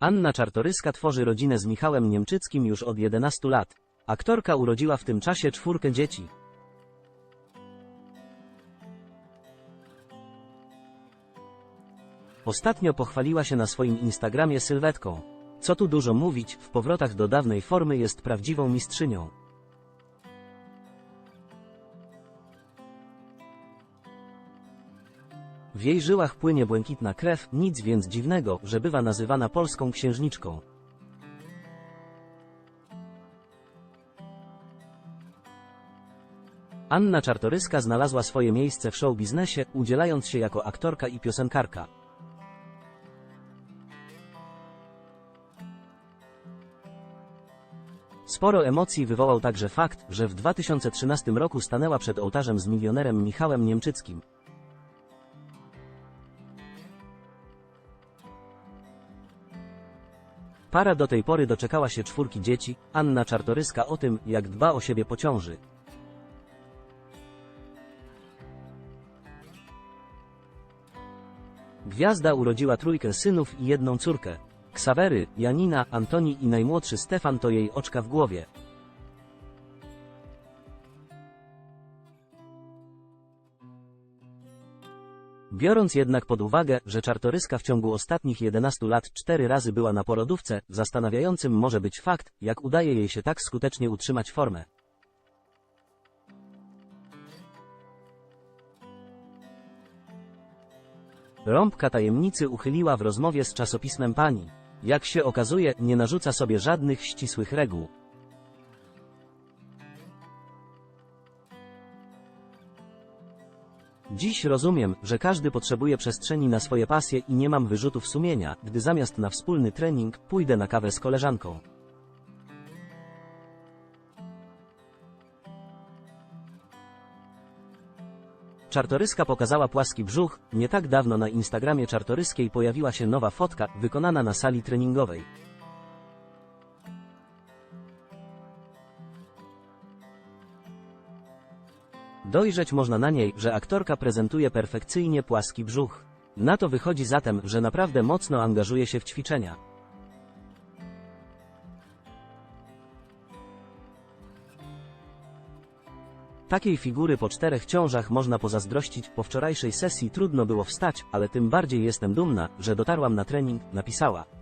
Anna Czartoryska tworzy rodzinę z Michałem Niemczyckim już od 11 lat. Aktorka urodziła w tym czasie czwórkę dzieci. Ostatnio pochwaliła się na swoim Instagramie sylwetką. Co tu dużo mówić, w powrotach do dawnej formy jest prawdziwą mistrzynią. W jej żyłach płynie błękitna krew, nic więc dziwnego, że bywa nazywana polską księżniczką. Anna Czartoryska znalazła swoje miejsce w show biznesie, udzielając się jako aktorka i piosenkarka. Sporo emocji wywołał także fakt, że w 2013 roku stanęła przed ołtarzem z milionerem Michałem Niemczyckim. Para do tej pory doczekała się czwórki dzieci, Anna Czartoryska o tym, jak dba o siebie po ciąży. Gwiazda urodziła trójkę synów i jedną córkę. Ksawery, Janina, Antoni i najmłodszy Stefan to jej oczka w głowie. Biorąc jednak pod uwagę, że Czartoryska w ciągu ostatnich 11 lat cztery razy była na porodówce, zastanawiającym może być fakt, jak udaje jej się tak skutecznie utrzymać formę. Rąbka tajemnicy uchyliła w rozmowie z czasopismem pani. Jak się okazuje, nie narzuca sobie żadnych ścisłych reguł. Dziś rozumiem, że każdy potrzebuje przestrzeni na swoje pasje i nie mam wyrzutów sumienia, gdy zamiast na wspólny trening pójdę na kawę z koleżanką. Czartoryska pokazała płaski brzuch, nie tak dawno na Instagramie Czartoryskiej pojawiła się nowa fotka, wykonana na sali treningowej. Dojrzeć można na niej, że aktorka prezentuje perfekcyjnie płaski brzuch. Na to wychodzi zatem, że naprawdę mocno angażuje się w ćwiczenia. Takiej figury po czterech ciążach można pozazdrościć, po wczorajszej sesji trudno było wstać, ale tym bardziej jestem dumna, że dotarłam na trening, napisała.